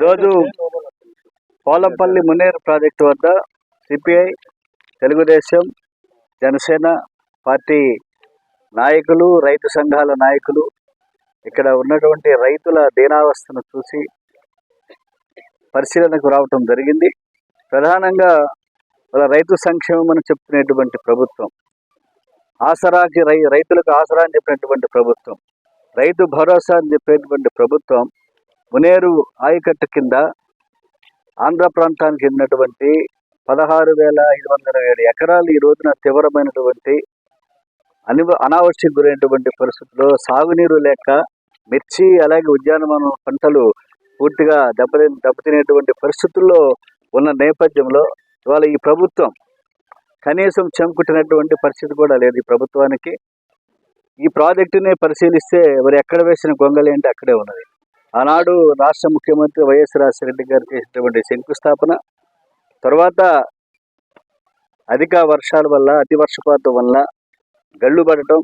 రోజు పోలంపల్లి మున్నేరు ప్రాజెక్టు వద్ద CPI Telugu Desam Janasena party నాయకులు రైతు సంఘాల నాయకులు ఇక్కడ ఉన్నటువంటి రైతుల దీనావస్థను చూసి పరిశీలనకు రావటం జరిగింది. ప్రధానంగా వాళ్ళ రైతు సంక్షేమం అని చెప్తున్నటువంటి ప్రభుత్వం ఆసరాకి రై రైతులకు ఆసరా అని చెప్పినటువంటి ప్రభుత్వం రైతు భరోసా అని చెప్పేటువంటి ప్రభుత్వం మునేరు ఆయకట్టు కింద ఆంధ్ర ప్రాంతానికి చెందినటువంటి పదహారు వేల ఐదు వందల ఏడు ఎకరాలు ఈ రోజున తీవ్రమైనటువంటి అని అనావశ్యకు గురైనటువంటి పరిస్థితుల్లో సాగునీరు లేక మిర్చి అలాగే ఉద్యానవన పంటలు పూర్తిగా దెబ్బతి దెబ్బతినేటువంటి పరిస్థితుల్లో ఉన్న నేపథ్యంలో ఇవాళ ఈ ప్రభుత్వం కనీసం చెంకుట్టినటువంటి పరిస్థితి కూడా లేదు ఈ ప్రభుత్వానికి. ఈ ప్రాజెక్టుని పరిశీలిస్తే మరి ఎక్కడ వేసిన గొంగలి అంటే అక్కడే ఉన్నది. ఆనాడు రాష్ట్ర ముఖ్యమంత్రి వైఎస్ రాజశేఖర గారు చేసినటువంటి శంకుస్థాపన తర్వాత అధిక వర్షాల వల్ల అతి వర్షపాతం వల్ల గళ్ళు పడటం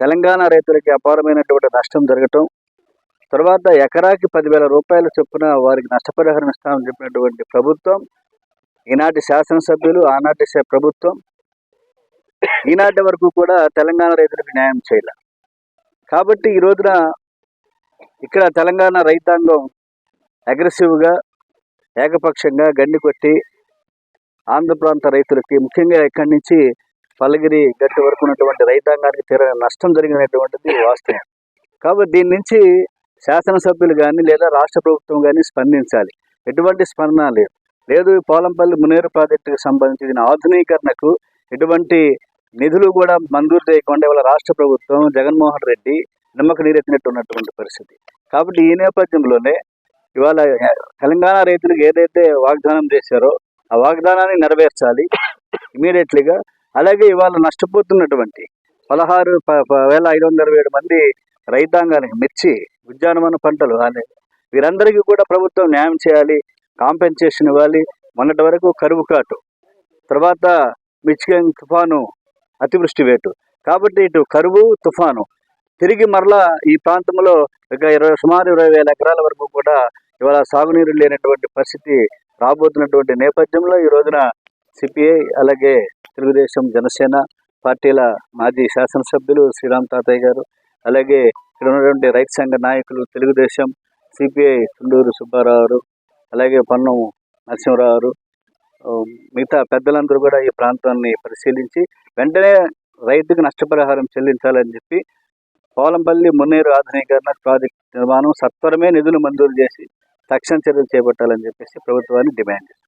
తెలంగాణ రైతులకి అపారమైనటువంటి నష్టం జరగటం తర్వాత ఎకరాకి పదివేల రూపాయల చొప్పున వారికి నష్టపరిహారం ఇస్తామని చెప్పినటువంటి ప్రభుత్వం ఈనాటి శాసనసభ్యులు ఆనాటి ప్రభుత్వం ఈనాటి వరకు కూడా తెలంగాణ రైతులకు న్యాయం చేయాలి. కాబట్టి ఈ రోజున ఇక్కడ తెలంగాణ రైతాంగం అగ్రెసివ్గా ఏకపక్షంగా గండి కొట్టి ఆంధ్ర ప్రాంత రైతులకి ముఖ్యంగా ఇక్కడి నుంచి పల్లగిరి గట్టి వరకు ఉన్నటువంటి రైతాంగానికి తీరని నష్టం జరిగినటువంటిది వాస్తవం. కాబట్టి దీని నుంచి శాసనసభ్యులు కానీ లేదా రాష్ట్ర ప్రభుత్వం కానీ స్పందించాలి. ఎటువంటి స్పందన లేదు. లేదు పోలంపల్లి మునేరు ప్రాజెక్టుకు సంబంధించి దీని ఆధునీకరణకు ఎటువంటి నిధులు కూడా మంజూరు చేయకుండా ఇవాళ రాష్ట్ర ప్రభుత్వం జగన్మోహన్ రెడ్డి నిమ్మక నీరెత్తినట్టు ఉన్నటువంటి పరిస్థితి. కాబట్టి ఈ నేపథ్యంలోనే ఇవాళ తెలంగాణ రైతులకు ఏదైతే వాగ్దానం చేశారో ఆ వాగ్దానాన్ని నెరవేర్చాలి ఇమీడియట్లీగా. అలాగే ఇవాళ నష్టపోతున్నటువంటి పదహారు ప- వేల ఐదు వందల ఏడు మంది రైతాంగానికి మిర్చి ఉద్యానవన పంటలు అనే వీరందరికీ కూడా ప్రభుత్వం న్యాయం చేయాలి కాంపెన్సేషన్ ఇవ్వాలి. మొన్నటి వరకు కరువు కాటు తర్వాత మిచిగన్ తుఫాను అతివృష్టి వేటు. కాబట్టి ఇటు కరువు తుఫాను తిరిగి మరలా ఈ ప్రాంతంలో ఒక ఇరవై సుమారు ఇరవై వేల ఎకరాల వరకు కూడా ఇవాళ సాగునీరు లేనటువంటి పరిస్థితి రాబోతున్నటువంటి నేపథ్యంలో ఈ రోజున సిపిఐ అలాగే తెలుగుదేశం జనసేన పార్టీల మాజీ శాసనసభ్యులు శ్రీరామ్ తాతయ్య గారు అలాగే ఇక్కడ ఉన్నటువంటి రైతు సంఘ నాయకులు తెలుగుదేశం సిపిఐ తుండూరు సుబ్బారావు గారు, అలాగే పన్నం నరసింహరావు గారు, మిగతా పెద్దలందరూ కూడా ఈ ప్రాంతాన్ని పరిశీలించి వెంటనే రైతుకు నష్టపరిహారం చెల్లించాలని చెప్పి పోలంపల్లి మున్నేరు ఆధునీకరణ ప్రాజెక్టు నిర్మాణం సత్వరమే నిధులు మంజూరు చేసి తక్షణ చర్యలు చేపట్టాలని చెప్పేసి ప్రభుత్వాన్ని డిమాండ్ చేస్తారు